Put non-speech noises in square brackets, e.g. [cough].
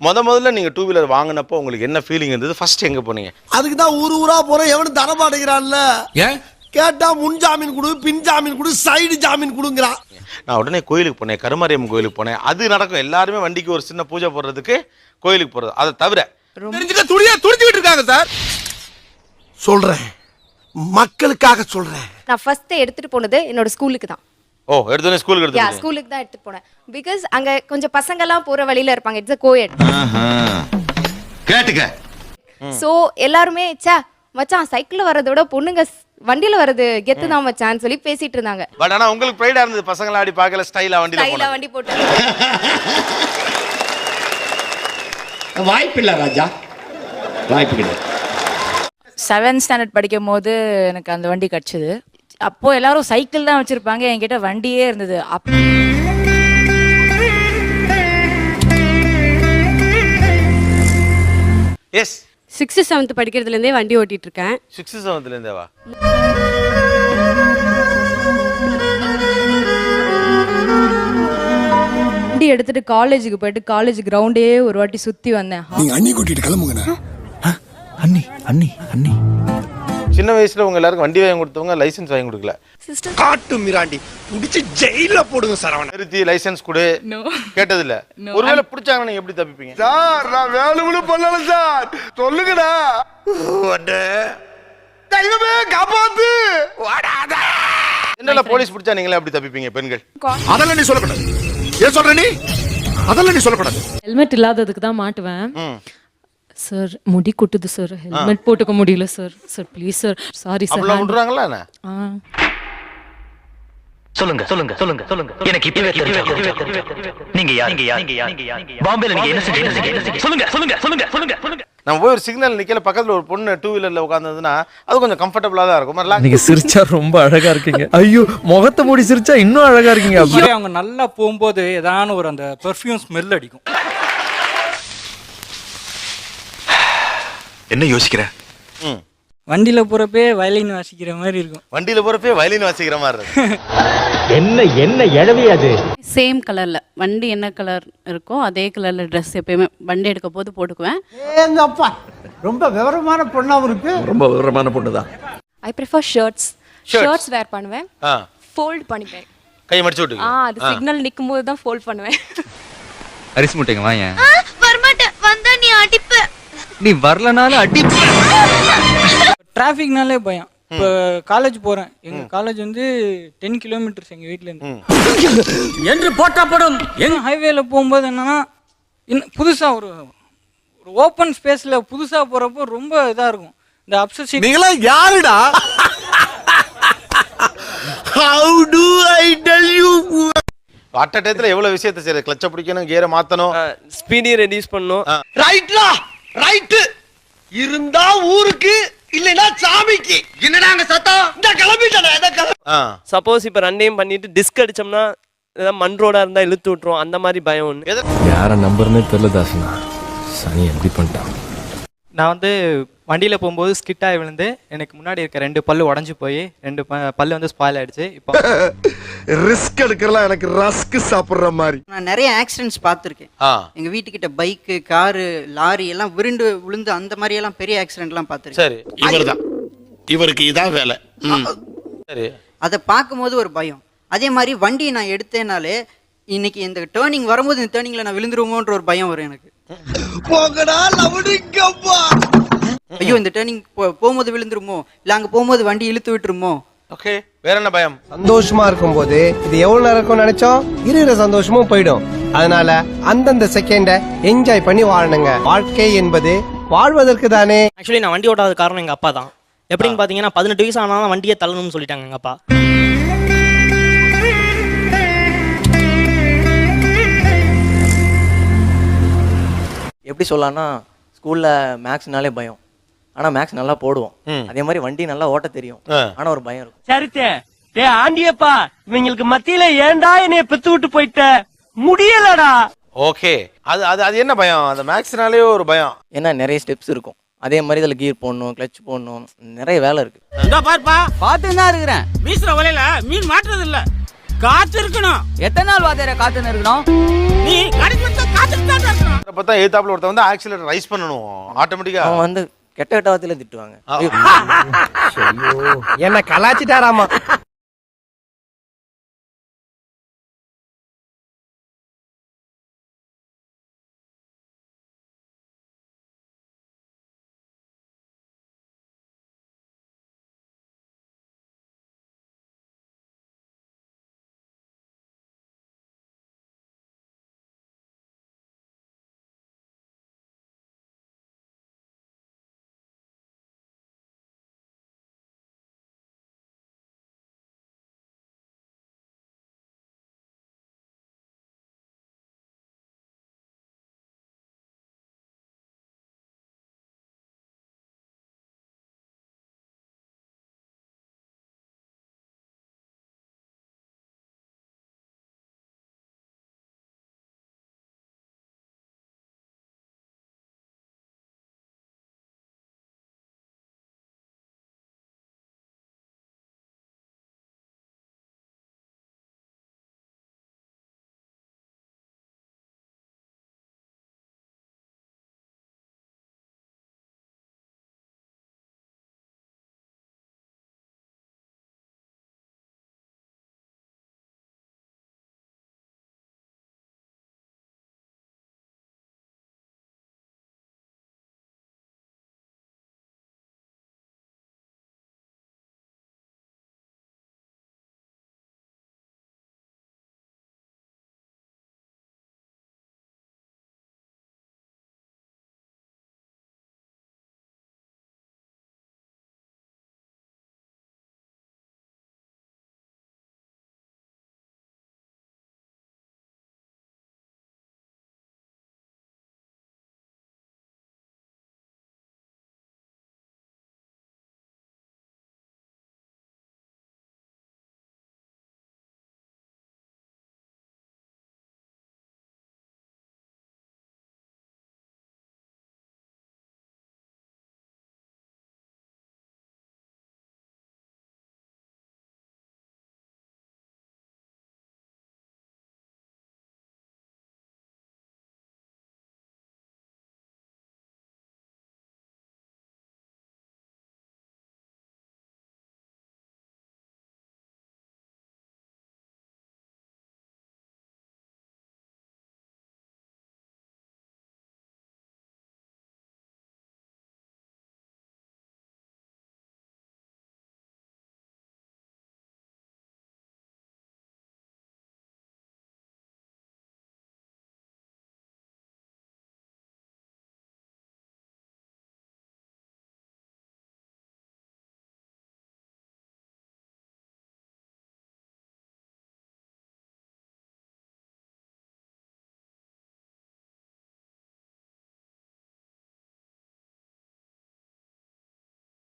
முத முதல்ல நீங்க டூ வீலர் வாங்கினப்போ உங்களுக்கு என்ன ஃபீலிங் இருந்தது? ஃபர்ஸ்ட் எங்க போனீங்க? அதுக்கு தான் ஊரு ஊரா போறேன். எவனும் தரமாட்டேங்கிறான்ல ஏன் கேட்டா முன் ஜாமீன் கொடு பின் ஜாமீன் கொடு சைடு ஜாமீன் கொடுங்கிறான். நான் உடனே கோயிலுக்கு போனேன் கருமாரியம்மன் கோயிலுக்கு போனேன். அது நடக்கும். எல்லாருமே வண்டிக்கு ஒரு சின்ன பூஜை போடுறதுக்கு கோயிலுக்கு போறது. அதை தவிர தெரிஞ்சுக்க துணியா துடிச்சுக்கிட்டு இருக்காங்க சார். சொல்றேன். மக்களுக்காக சொல்றேன். நான் ஃபர்ஸ்ட் எடுத்துட்டு போனது என்னோட ஸ்கூலுக்கு தான். ஓ எடுத்தோடனே ஸ்கூலுக்கு யா எடுத்து ஸ்கூலுக்கு தான் எடுத்துட்டு போனேன். பிகாஸ் அங்க கொஞ்சம் பசங்கெல்லாம் போற வழியில இருப்பாங்க. இட்ஸ் அ கோயட் கேட்டுக்க. சோ எல்லாருமே ச்சே மச்சான் சைக்கிள்ல வரதை விட பொண்ணுங்க ஸ்- வண்டியில வர்றது கெத்து தான் மச்சான்னு சொல்லி பேசிட்டு இருந்தாங்க. பட் ஆனா உங்களுக்கு ப்ரைடா இருந்தது பசங்கள ஆடி பார்க்கல ஸ்டைலா வண்டியில ஸ்டைலா போனது. வண்டி போட்டு [laughs] வாய்ப்பில்லை ராஜா. வாய்ப்பு கிடையாது. செவன்த் ஸ்டாண்டர்ட் படிக்கும் போது எனக்கு அந்த வண்டி கிடச்சிது. அப்போ எல்லாரும் சைக்கிள் தான் வச்சிருப்பாங்க. என்கிட்ட வண்டியே இருந்தது. அப் எஸ் சிக்ஸ்த்து செவன்த் படிக்கிறதுலேருந்தே வண்டி ஓட்டிட்டு இருக்கேன் சிக்ஸ்த் செவன்த்ல இருந்தே வா. வண்டி எடுத்துட்டு காலேஜுக்கு போயிட்டு காலேஜ் கிரவுண்டே ஒரு வாட்டி சுத்தி வந்தேன். நீங்க அண்ணி கூட்டிட்டு கிளம்புங்கண்ணா. அண்ணி அண்ணி அண்ணி. சின்ன வயசுல உங்க எல்லாருக்கும் வண்டி வாங்கி கொடுத்தவங்க லைசென்ஸ் வாங்கி கொடுக்கல. காட்டு மிராண்டி. புடிச்சு ஜெயில போடுங்க சரவண நிறுத்தி லைசென்ஸ் கொடு. கேட்டது இல்ல ஒருவேளை பிடிச்சாங்கன்னா நீங்க எப்படி தப்பிப்பீங்க? சார் நான் வேலுமனு பண்ணல சார். சொல்லுங்கடா. தெய்வமே காப்பாத்து. என்னல போலீஸ் பிடிச்சா நீங்களே எப்படி தப்பிப்பீங்க பெண்கள்? அதெல்லாம் நீ சொல்லக்கூடாது. ஏன் சொல்ற நீ? அதெல்லாம் நீ சொல்லக்கூடாது. ஹெல்மெட் இல்லாததுக்கு தான் மாட்டுவேன். சார் முடி கொட்டுது சார் ஹெல்மெட் போட்டுக்க முடியல sir sir please sir sorry sir அப்படிலாம் விட்டுறாங்களா என்ன? சொல்லுங்க சொல்லுங்க சொல்லுங்க சொல்லுங்க. எனக்கு இப்பவே தெரியும் நீங்க யார்? நீங்க யார்? நீங்க யார்? பாம்பேல நீங்க என்ன செஞ்சீங்க? என்ன சொல்லுங்க சொல்லுங்க சொல்லுங்க சொல்லுங்க சொல்லுங்க. நம்ம போய் ஒரு சிக்னல் நிக்கல. பக்கத்துல ஒரு பொண்ணு டூ வீலர்ல உட்காந்துதுன்னா அது கொஞ்சம் கம்ஃபர்டபுளா தான் இருக்கும். relax- நீங்க சிரிச்சா ரொம்ப அழகா இருக்கீங்க. ஐயோ முகத்தை மூடி சிரிச்சா இன்னும் அழகா இருக்கீங்க. அப்படியே அவங்க நல்லா போகும்போது ஏதான ஒரு அந்த பெர்ஃப்யூம் ஸ்மெல் அடிக்கும். என்ன யோசிக்கிற? ம். வண்டியில போறப்பே வயலின் வாசிக்கிற மாதிரி இருக்கும். வண்டியில போறப்பே வயலின் வாசிக்கிற மாதிரி இருக்கு [laughs] என்ன என்ன எழவி அது? சேம் கலர்ல வண்டி என்ன கலர் இருக்கோ அதே கலர்ல ட்ரெஸ் எப்பயுமே வண்டி எடுக்க போது போட்டுக்குவேன். எங்கப்பா ரொம்ப விவரமான பொண்ணாவும் இருக்கு ரொம்ப விவரமான பொண்ணுதான். I prefer shirts Shirts. Shirts wear பண்ணுவேன். ஆ, ஃபோல்ட் பண்ணிப்பேன். கை மடிச்சு விட்டு ஆ அது சிக்னல் நிக்கும் போது தான் ஃபோல்ட் பண்ணுவேன். அரிசி முட்டைங்க வாங்க. வரமாட்டேன். வந்தா நீ அடிப்ப. நீ வரலனாலும் அடி டிராஃபிக்னாலே பயம். இப்போ காலேஜ் போறேன். எங்க காலேஜ் வந்து டென் கிலோமீட்டர்ஸ் எங்க வீட்ல இருந்து. என்று போட்டப்படும் எங்க ஹைவேல போகும்போது என்னன்னா இன்னும் புதுசா ஒரு ஒரு ஓப்பன் ஸ்பேஸ்ல புதுசா போறப்போ ரொம்ப இதா இருக்கும். இந்த அப்சசிவ் நீங்களா யாருடா? How do I tell you அட்ட டயத்துல எவ்வளவு விஷயத்தை செய்யறது? கிளச்ச பிடிக்கணும் கியரை மாத்தணும். ஸ்பீடி ரெடியூஸ் பண்ணும் ரைட்லா ரைட்டு. இருந்தா ஊருக்கு இல்லைன்னா சாமிக்கு. என்னடா அங்க சத்தம்? இந்த கிளம்பிட்டா கிளம்பி ஆ, சப்போஸ் இப்போ ரன்னையும் பண்ணிட்டு டிஸ்க் அடிச்சோம்னா ஏதாவது மண் ரோடா இருந்தா இழுத்து விட்டுரும் அந்த மாதிரி பயம் ஒன்று எது- யார நம்பர்னே தெரியல தாசனா. சனி எப்படி பண்ணிட்டான்? நான் வந்து வண்டியில் போகும்போது ஸ்கிட்டாகி விழுந்து எனக்கு முன்னாடி இருக்க ரெண்டு பல்லு உடஞ்சி போய் ரெண்டு ப- பல்லு வந்து ஸ்பாயில் ஆயிடுச்சு. இப்போ [laughs] ரிஸ்க் எடுக்கிறலாம் எனக்கு ரஸ்க் சாப்பிடுற மாதிரி. நான் நிறைய ஆக்சிடென்ட்ஸ் பார்த்துருக்கேன். ஆ, எங்க வீட்டுக்கிட்ட பைக்கு காரு லாரி எல்லாம் விருண்டு விழுந்து அந்த மாதிரி எல்லாம் பெரிய ஆக்சிடென்ட்லாம் பார்த்துருக்கேன். சரி இவர்தான். இவருக்கு இதான் வேலை. சரி. அதை பார்க்கும்போது ஒரு பயம். அதே மாதிரி வண்டியை நான் எடுத்தேனாலே இன்னைக்கு இந்த டேர்னிங் வரும்போது இந்த டேர்னிங்ல நான் விழுந்துருவோன்ற ஒரு பயம் வரும் எனக்கு. போகடா லவடிக்கப்பா ஐயோ இந்த டேர்னிங் போகும்போது விழுந்துருமோ? இல்ல அங்க போகும்போது வண்டி இழுத்து விட்டுருமோ? ஓகே வேற என்ன பயம்? சந்தோஷமா இருக்கும்போது இது எவ்வளவு நேரம் இருக்கும்னு நினைச்சோம்? இருக்கிற சந்தோஷமும் போயிடும். அதனால அந்தந்த செகண்ட என்ஜாய் பண்ணி வாழணுங்க. வாழ்க்கை என்பது வாழ்வதற்கு தானே. ஆக்சுவலி நான் வண்டி ஓட்டாத காரணம் எங்கள் அப்பா தான். எப்படின்னு பார்த்தீங்கன்னா பதினெட்டு வயசு ஆனாலும் வண்டியை தள்ளணும்னு சொல்லிட்டாங்க எங்கள் அப்பா. எப்படி சொல்லலாம்னா ஸ்கூல்ல மேக்ஸ்னாலே பயம். ஆனா மேக்ஸ் நல்லா போடுவோம். அதே மாதிரி வண்டி நல்லா ஓட்ட தெரியும். ஆ. ஆனா ஒரு பயம் இருக்கும். சரித்தே. டே ஆண்டியப்பா இவங்களுக்கு மத்தியில ஏன்டா என்னைய பெத்து விட்டு போயிட்ட? முடியலடா. ஓகே. அது அது அது என்ன பயம்? அந்த மேக்ஸ்னாலே ஒரு பயம். ஏன்னா நிறைய ஸ்டெப்ஸ் இருக்கும். அதே மாதிரி இதில் கீர் போடணும் கிளச் போடணும் நிறைய வேலை இருக்கு. பார்ப்பா பார்த்து தான் இருக்கிறேன். வீசுற வலையில மீன் மாட்டுறது இல்ல காத்து இருக்கணும் எத்தனை நாள் வாத்தியார காத்துன்னு இருக்கணும் நீ கடைசி காத்துட்டு தான் இருக்கணும். பார்த்தா ஏத்தாப்புல ஒருத்தன் வந்து ஆக்சிலேட்டர் ரைஸ் பண்ணணும். ஆட்டோமேட்டிக்கா வந்து கெட்ட கெட்ட வார்த்தையில திட்டுவாங்க. என்ன கலாச்சிட்டாராமா?